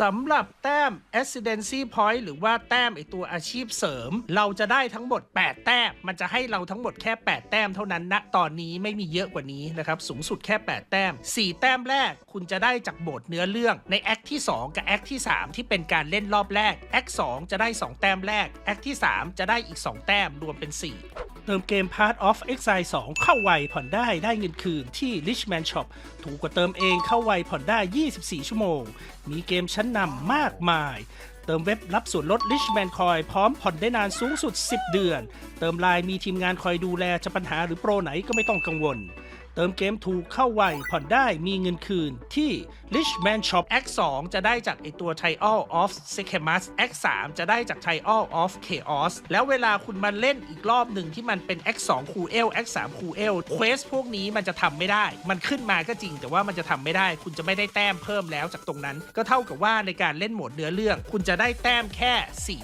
สำหรับแต้ม Ascendancy Point หรือว่าแต้มไอตัวอาชีพเสริม เราจะได้ทั้งหมด 8 แต้ม มันจะให้เราทั้งหมดแค่ 8 แต้มเท่านั้นณตอนนี้ไม่มีเยอะกว่านี้นะครับ สูงสุดแค่ 8 แต้ม 4 แต้มแรกคุณจะได้จากบทเนื้อเรื่องในแอคที่ 2 กับแอคที่ 3 ที่เป็นการเล่นรอบแรกแอค2จะได้ 2 แต้มแรกแอคที่ 3 จะได้อีก 2 แต้มรวมเป็น 4 เติมเกม Part of Exile 2 เข้าไวผ่อนได้ได้เงินคืนที่ Richman Shop ถูกกว่าเติมเองเข้าไวผ่อนได้ 24 ชั่วโมง มีเกมชั้นนำมากมาย เติมเว็บรับส่วนลด Richman Coin พร้อมผ่อนได้นานสูงสุด 10 เดือน เติมไลน์มีทีมงานคอยดูแลจะปัญหาหรือโปรไหนก็ไม่ต้องกังวล เติมเกมถูกเข้าไวผ่อนได้มีเงินคืนที่ Richman Shop Act 2จะได้จากไอตัว Trial of s e c h e m u s Act 3จะได้จาก Trial of Chaos แล้วเวลาคุณมาเล่นอีกรอบหนึ่งที่มันเป็น Act 2คูเอล Act 3คูเอลเควสพวกนี้มันจะทำไม่ได้ มันขึ้นมาก็จริง แต่ว่ามันจะทำไม่ได้ คุณจะไม่ได้แต้มเพิ่มแล้วจากตรงนั้น ก็เท่ากับว่าในการเล่นโหมดเนื้อเรื่อง คุณจะได้แต้มแค่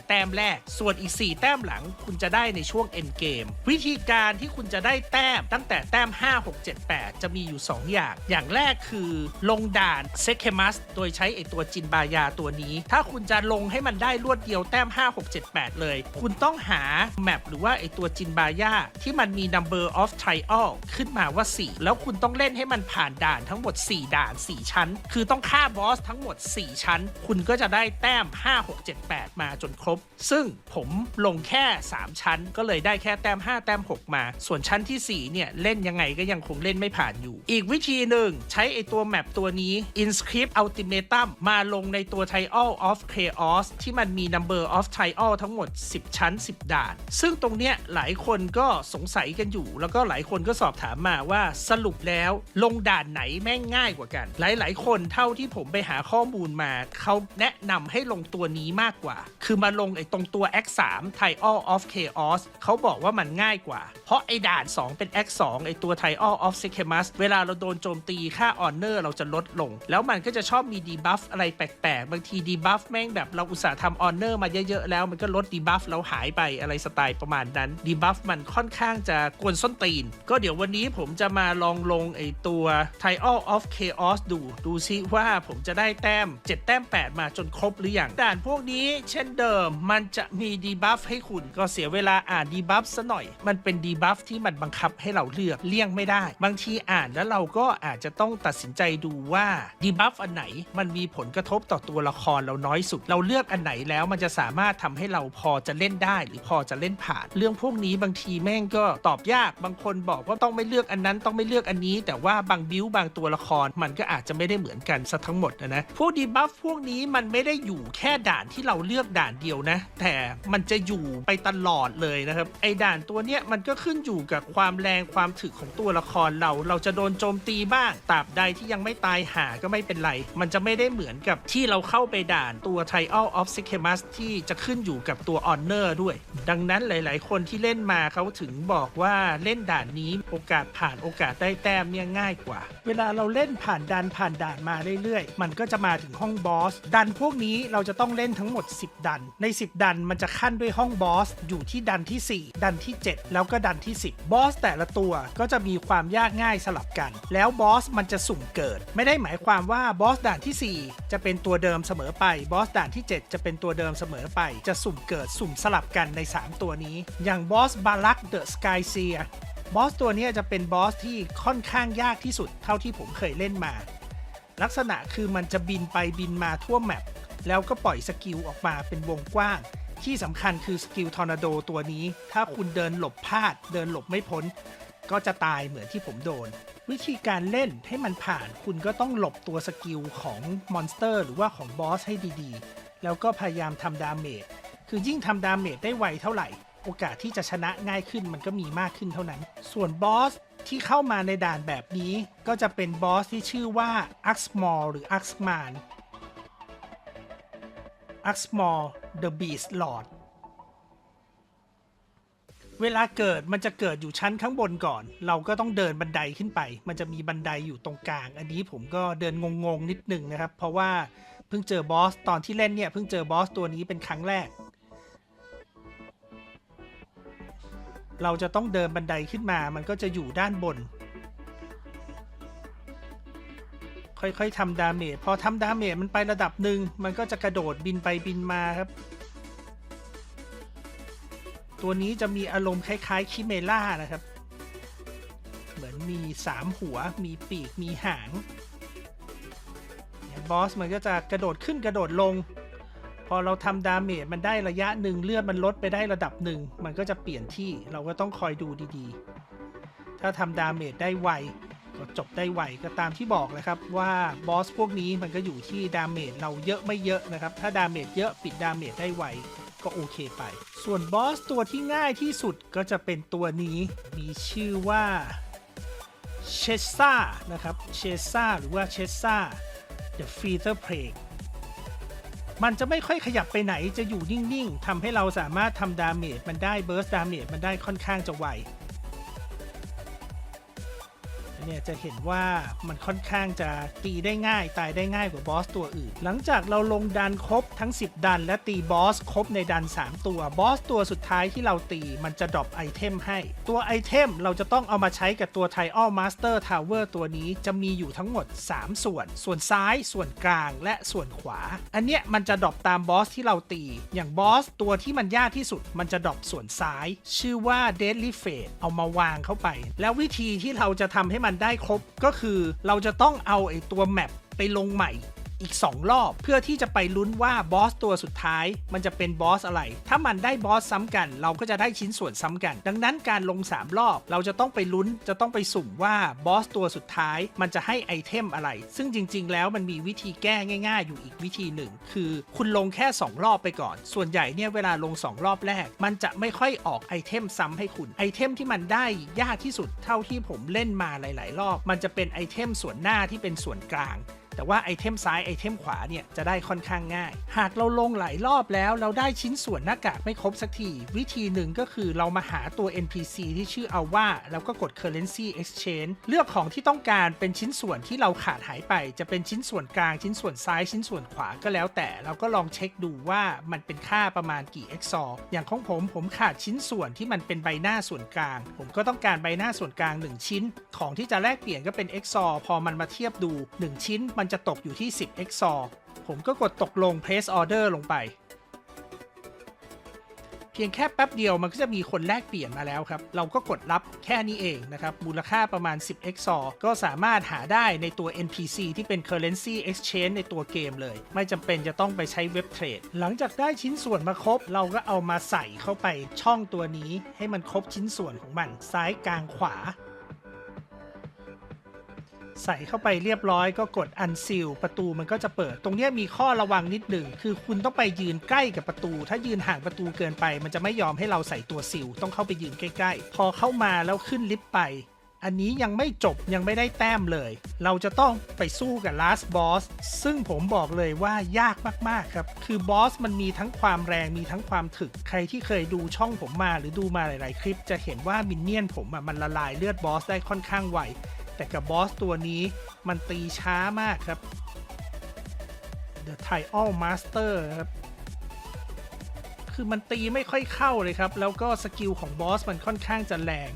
4 แต้มแรก ส่วนอีก 4 แต้มหลัง คุณจะได้ในช่วง end game วิธีการที่คุณจะได้แต้มตั้งแต่แต้ม 5 6 7 8 จะมีอยู่ 2 อย่าง อย่างแรกคือลงด่านเซเคมัสโดยใช้ไอตัวจินบายาตัวนี้ ถ้าคุณจะลงให้มันได้รวดเดียวแต้ม 5 6 7 8 เลย คุณต้องหาแมปหรือว่าไอตัวจินบายาที่มันมี number of trial ขึ้นมาว่า 4 แล้วคุณต้องเล่นให้มันผ่านด่านทั้งหมด 4 ด่าน 4 ชั้น คือต้องฆ่าบอสทั้งหมด 4 ชั้น คุณก็จะได้แต้ม 5 6 7 8 มาจนครบ ซึ่งผมลงแค่ 3 ชั้นก็เลยได้แค่แต้ม 5 แต้ม 6 มา ส่วนชั้นทีสี่4 เนี่ย เล่นยังไงก็ยังคงเล่นไม่ผ่านอยู่ อีกวิธีหนึ่งใช้ไอตัวแมปตัวนี้ Inscript Ultimatum มาลงในตัว Trial of Chaos ที่มันมี Number of Trial ทั้งหมด 10 ชั้น 10 ด่าน ซึ่งตรงเนี้ยหลายคนก็สงสัยกันอยู่ แล้วก็หลายคนก็สอบถามมาว่าสรุปแล้วลงด่านไหนแม่งง่ายกว่ากัน หลายๆ คนเท่าที่ผมไปหาข้อมูลมาเขาแนะนำให้ลงตัวนี้มากกว่า คือมาลงไอ้ตรงตัว X 3 Trial of Chaos เขาบอกว่ามันง่ายกว่า เพราะไอ้ด่าน 2 เป็น X 2ไอ้ตัว Trial of s e c h e m u s เวลาเราโดนโจมตีค่า Honor เราจะลดลง แล้วมันก็จะชอบมีดีบัฟอะไรแปลกๆ บางทีดีบัฟแม่งแบบเราอุตส่าห์ทำ Honor มาเยอะๆ แล้วมันก็ลดดีบัฟเราหายไปอะไรสไตล์ประมาณนั้นดีบัฟมันค่อนข้างจะกวนส้นตีน ก็เดี๋ยววันนี้ผมจะมาลองลงไอตัว t i a l of Chaos ดู ดูซิว่าผมจะได้แต้ม 7 แต้ม 8 มาจนครบหรือยังด่านพวกนี้เช่นเดิมมันจะมีดีบัฟให้คุณก็เสียเวลาอ่านดีบัฟซะหน่อย มันเป็นดีบัฟที่มันบังคับให้เราเลือกเลี่ยงไม่ได้บางางทีอ่านแล้วเราก็อาจจะต้องตัดสินใจดูว่าดีบัฟอันไหนมันมีผลกระทบต่อตัวละครเราน้อยสุด เราเลือกอันไหนแล้วมันจะสามารถทำให้เราพอจะเล่นได้ หรือพอจะเล่นผ่าน เรื่องพวกนี้บางทีแม่งก็ตอบยากบางคนบอกว่าต้องไม่เลือกอันนั้นต้องไม่เลือกอันนี้ แต่ว่าบางบิวบางตัวละครมันก็อาจจะไม่ได้เหมือนกันซะทั้งหมดนะนะพวกดีบัฟพวกนี้มันไม่ได้อยู่แค่ด่านที่เราเลือกด่านเดียวนะ แต่มันจะอยู่ไปตลอดเลยนะครับไอ้ด่านตัวเนี้ยมันก็ขึ้นอยู่กับความแรงความถึกของตัวละครเรา เราจะโดนโจมตีบ้างตราบใดที่ยังไม่ตายหาก็ไม่เป็นไร มันจะไม่ได้เหมือนกับที่เราเข้าไปด่านตัว Trial of s i c h e m u s ที่จะขึ้นอยู่กับตัว Honor ด้วย ดังนั้นหลาย ๆ คนที่เล่นมาเขาถึงบอกว่าเล่นด่านนี้โอกาสผ่านโอกาสได้แต้มเนี่ยง่ายกว่า เวลาเราเล่นผ่านดันผ่านด่านมาเรื่อย ๆ มันก็จะมาถึงห้องบอส ดันพวกนี้เราจะต้องเล่นทั้งหมด 10 ดัน ใน 10 ดันมันจะขั้นด้วยห้องบอสอยู่ที่ดันที่ 4 ดันที่ 7 แล้วก็ดันที่ 10 บอสแต่ละตัวก็จะมีความยากง่ายสลับกัน แล้วบอสมันจะสุ่มเกิด ไม่ได้หมายความว่าบอสด่านที่ 4 จะเป็นตัวเดิมเสมอไปบอสด่านที่ 7 จะเป็นตัวเดิมเสมอไป จะสุ่มเกิดสุ่มสลับกันใน 3 ตัวนี้ อย่างบอสบาลักเดอะสกายเซียบอสตัวนี้จะเป็นบอสที่ค่อนข้างยากที่สุดเท่าที่ผมเคยเล่นมา ลักษณะคือมันจะบินไปบินมาทั่วแมปแล้วก็ปล่อยสกิลออกมาเป็นวงกว้าง ที่สำคัญคือสกิลทอร์นาโดตัวนี้ ถ้าคุณเดินหลบพลาด เดินหลบไม่พ้น ก็จะตายเหมือนที่ผมโดน วิธีการเล่นให้มันผ่านคุณก็ต้องหลบตัวสกิลของมอนสเตอร์หรือว่าของบอสให้ดีๆ แล้วก็พยายามทำดาเมจคือยิ่งทำดาเมจได้ไวเท่าไหร่ โอกาสที่จะชนะง่ายขึ้นมันก็มีมากขึ้นเท่านั้น ส่วนบอสที่เข้ามาในด่านแบบนี้ ก็จะเป็นบอสที่ชื่อว่า a x m o r หรือ a x m a n a x m o r the Beast Lord เวลาเกิดมันจะเกิดอยู่ชั้นข้างบนก่อน เราก็ต้องเดินบันไดขึ้นไป มันจะมีบันไดอยู่ตรงกลาง อันนี้ผมก็เดินงงๆนิดนึงนะครับ เพราะว่าเพิ่งเจอบอสตอนที่เล่นเนี่ยเพิ่งเจอบอสตัวนี้เป็นครั้งแรก เราจะต้องเดินบันไดขึ้นมา มันก็จะอยู่ด้านบน ค่อยๆทำดาเมจพอทำดาเมจมันไประดับหนึ่งมันก็จะกระโดดบินไปบินมาครับ ตัวนี้จะมีอารมณ์คล้ายๆคิเมล่านะครับ เหมือนมี 3 หัว มีปีก มีหางเนี่ยบอสมันก็จะกระโดดขึ้นกระโดดลง พอเราทำดาเมจมันได้ระยะหนึ่งเลือดมันลดไปได้ระดับหนึ่ง มันก็จะเปลี่ยนที่เราก็ต้องคอยดูดีๆ ถ้าทำดาเมจได้ไวก็จบได้ไวก็ตามที่บอกเลยครับว่าบอสพวกนี้มันก็อยู่ที่ดาเมจเราเยอะไม่เยอะนะครับ ถ้าดาเมจเยอะปิดดาเมจได้ไว ก็โอเคไป ส่วนบอสตัวที่ง่ายที่สุดก็จะเป็นตัวนี้ มีชื่อว่าเชสซ่านะครับ เชสซ่าหรือว่าเชสซ่า The Feather Plague มันจะไม่ค่อยขยับไปไหนจะอยู่นิ่ง ๆทำให้เราสามารถทำดาเมจมันได้เบิร์สดาเมจมันได้ค่อนข้างจะไว เนี่ยจะเห็นว่ามันค่อนข้างจะตีได้ง่ายตายได้ง่ายกว่าบอสตัวอื่น หลังจากเราลงดันครบทั้ง 10 ดัน และตีบอสครบในดัน 3 ตัวบอสตัวสุดท้ายที่เราตีมันจะดรอปไอเทมให้ ตัวไอเทมเราจะต้องเอามาใช้กับตัว t i อ l Master Tower ตัวนี้จะมีอยู่ทั้งหมด 3 ส่วน ส่วนซ้ายส่วนกลางและส่วนขวา อันเนี้ยมันจะดรอปตามบอสที่เราตี อย่างบอสตัวที่มันยากที่สุด มันจะดรอปส่วนซ้าย ชื่อว่า Deadly Fate เอามาวางเข้าไป แล้ววิธีที่เราจะทำให้มันได้ครบก็คือเราจะต้องเอาไอ้ตัวแมปไปลงใหม่ อีก 2 รอบ เพื่อที่จะไปลุ้นว่าบอสตัวสุดท้าย มันจะเป็นบอสอะไร ถ้ามันได้บอสซ้ำกัน เราก็จะได้ชิ้นส่วนซ้ำกัน ดังนั้นการลง 3 รอบ เราจะต้องไปลุ้นจะต้องไปสุ่มว่าบอสตัวสุดท้าย มันจะให้ไอเทมอะไร ซึ่งจริง ๆ แล้วมันมีวิธีแก้ง่าย ๆ อยู่อีกวิธีหนึ่ง คือคุณลงแค่ 2 รอบไปก่อน ส่วนใหญ่เนี่ยเวลาลง 2 รอบแรก มันจะไม่ค่อยออกไอเทมซ้ำให้คุณไอเทมที่มันได้ยากที่สุดเท่าที่ผมเล่นมาหลาย ๆ รอบ มันจะเป็นไอเทมส่วนหน้าที่เป็นส่วนกลาง แต่ว่าไอเทมซ้ายไอเทมขวาเนี่ยจะได้ค่อนข้างง่าย หากเราลงหลายรอบแล้วเราได้ชิ้นส่วนหน้ากากไม่ครบสักที วิธีหนึ่งก็คือเรามาหาตัว NPC ที่ชื่อเอาว่าแล้วก็กด currency exchange เลือกของที่ต้องการเป็นชิ้นส่วนที่เราขาดหายไป จะเป็นชิ้นส่วนกลางชิ้นส่วนซ้ายชิ้นส่วนขวาก็แล้วแต่เราก็ลองเช็คดูว่ามันเป็นค่าประมาณกี่ XOR อย่างของผมผมขาดชิ้นส่วนที่มันเป็นใบหน้าส่วนกลาง ผมก็ต้องการใบหน้าส่วนกลาง 1 ชิ้น ของที่จะแลกเปลี่ยนก็เป็น XOR พอมันมาเทียบดู 1 ชิ้นมันจะตกอยู่ที่ 10 XOR ผมก็กดตกลง place order ลงไป เพียงแค่แป๊บเดียวมันก็จะมีคนแลกเปลี่ยนมาแล้วครับ เราก็กดรับแค่นี้เองนะครับ มูลค่าประมาณ 10 XOR ก็สามารถหาได้ในตัว NPC ที่เป็น currency exchange ในตัวเกมเลย ไม่จำเป็นจะต้องไปใช้เว็บเทรด หลังจากได้ชิ้นส่วนมาครบ เราก็เอามาใส่เข้าไปช่องตัวนี้ ให้มันครบชิ้นส่วนของมัน ซ้ายกลางขวา ใส่เข้าไปเรียบร้อยก็กด unseal ประตูมันก็จะเปิด ตรงนี้มีข้อระวังนิดหนึ่งคือคุณต้องไปยืนใกล้กับประตู ถ้ายืนห่างประตูเกินไป มันจะไม่ยอมให้เราใส่ตัวซิลต้องเข้าไปยืนใกล้ ๆ พอเข้ามาแล้วขึ้นลิฟต์ไป อันนี้ยังไม่จบยังไม่ได้แต้มเลย เราจะต้องไปสู้กับ last boss ซึ่งผมบอกเลยว่ายากมากๆครับ คือบอสมันมีทั้งความแรงมีทั้งความถึก ใครที่เคยดูช่องผมมาหรือดูมาหลาย ๆ คลิป จะเห็นว่ามินเนี่ยนผมมันละลายเลือดบอสได้ค่อนข้างไว แต่กับบอสตัวนี้มันตีช้ามากครับ The t i a l Master ครับ คือมันตีไม่ค่อยเข้าเลยครับ แล้วก็สกิลของบอสมันค่อนข้างจะแรง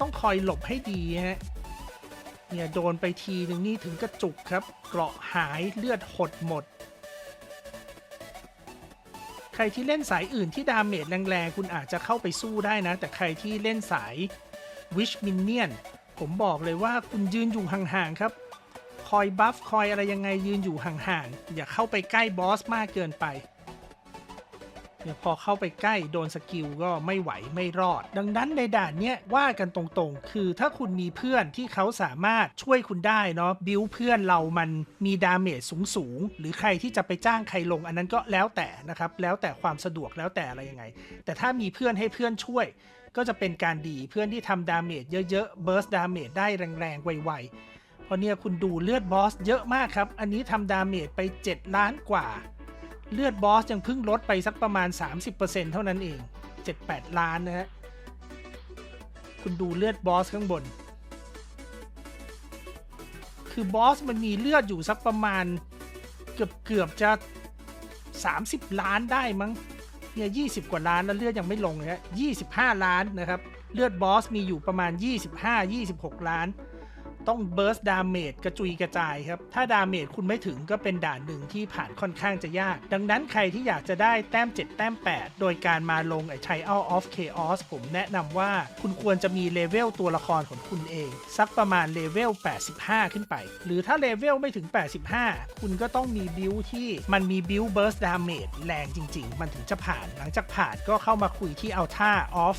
ต้องคอยหลบให้ดีฮะ เนี่ยโดนไปทีหนึ่งนี่ถึงกระจุกครับ เกราะหายเลือดหดหมด ใครที่เล่นสายอื่นที่ดาเมจแรงๆ คุณอาจจะเข้าไปสู้ได้นะ แต่ใครที่เล่นสาย Wish Minion ผมบอกเลยว่าคุณยืนอยู่ห่างๆครับ คอยบัฟคอยอะไรยังไงยืนอยู่ห่างๆ อย่าเข้าไปใกล้บอสมากเกินไป เดี๋ยพอเข้าไปใกล้โดนสกิลก็ไม่ไหวไม่รอด ดังนั้นในด่านเนี้ยว่ากันตรงๆ คือถ้าคุณมีเพื่อนที่เขาสามารถช่วยคุณได้เนาะบิวเพื่อนเรามันมีดาเมจสูงๆ หรือใครที่จะไปจ้างใครลงอันนั้นก็แล้วแต่นะครับ แล้วแต่ความสะดวกแล้วแต่อะไรยังไง แต่ถ้ามีเพื่อนให้เพื่อนช่วย ก็จะเป็นการดีเพื่อนที่ทำดาเมจเยอะๆเบิร์สดาเมจได้แรงๆไวๆเพราะเนี่ยคุณดูเลือดบอสเยอะมากครับ อันนี้ทำดาเมจไป 7 ล้านกว่า เลือดบอสยังเพิ่งลดไปสักประมาณ 30%เท่านั้นเอง 7-8 ล้านนะฮะ คุณดูเลือดบอสข้างบน คือบอสมันมีเลือดอยู่สักประมาณเกือบเกือบจะ 30 ล้านได้มั้ง เนี่ย20กว่าล้านแล้วเลือดยังไม่ลงเลยฮะ25ล้านนะครับ เลือดบอสมีอยู่ประมาณ 25-26 ล้าน ต้อง burst damage กระจุยกระจายครับ ถ้า damage คุณไม่ถึงก็เป็นด่านหนึ่งที่ผ่านค่อนข้างจะยาก ดังนั้นใครที่อยากจะได้แต้ม 7 แต้ม 8 โดยการมาลงไอ้ Trial of Chaos ผมแนะนำว่าคุณควรจะมีเลเวลตัวละครของคุณเอง สักประมาณเลเวล 85 ขึ้นไป หรือถ้าเลเวลไม่ถึง 85 คุณก็ต้องมีบิลที่มันมีบิล burst damage แรงจริง ๆ มันถึงจะผ่าน หลังจากผ่านก็เข้ามาคุยที่ Alta of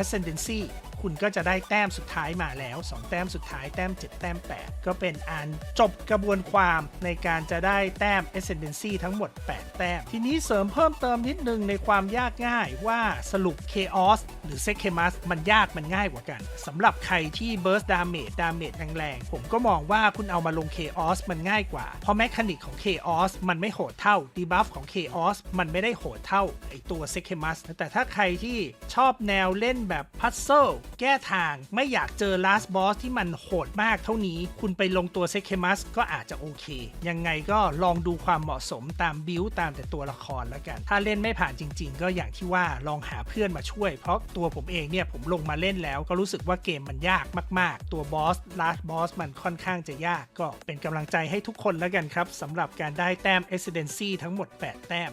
Ascendancy คุณก็จะได้แต้มสุดท้ายมาแล้ว 2 แต้มสุดท้ายแต้ม 7 แต้ม 8 ก็เป็นอันจบกระบวนความในการจะได้แต้ม Ascendancy ทั้งหมด 8 แต้ม ทีนี้เสริมเพิ่มเติมนิดนึงในความยากง่ายว่าสรุป Chaos หรือ s e k e m a s มันยากมันง่ายกว่ากันสำหรับใครที่ Burst Damage Damage แรงๆ ผมก็มองว่าคุณเอามาลง Chaos มันง่ายกว่า เพราะแมคานิกของ Chaos มันไม่โหดเท่า Debuff ของ Chaos มันไม่ได้โหดเท่าไอตัว s e k e m a s แต่ถ้าใครที่ชอบแนวเล่นแบบ Puzzle แก้ทาง ไม่อยากเจอ Last Boss ที่มันโหดมากเท่านี้ คุณไปลงตัว s e k e m a s ก็อาจจะโอเค ยังไงก็ลองดูความเหมาะสมตามบิวตามแต่ตัวละครแล้วกัน ถ้าเล่นไม่ผ่านจริง ๆ ก็อย่างที่ว่าลองหาเพื่อนมาช่วย เพราะตัวผมเองเนี่ยผมลงมาเล่นแล้วก็รู้สึกว่าเกมมันยากมาก ๆ ตัวบอส Last Boss มันค่อนข้างจะยาก ก็เป็นกำลังใจให้ทุกคนแล้วกันครับสำหรับการได้แต้ม Ascendancy ทั้งหมด 8 แต้ม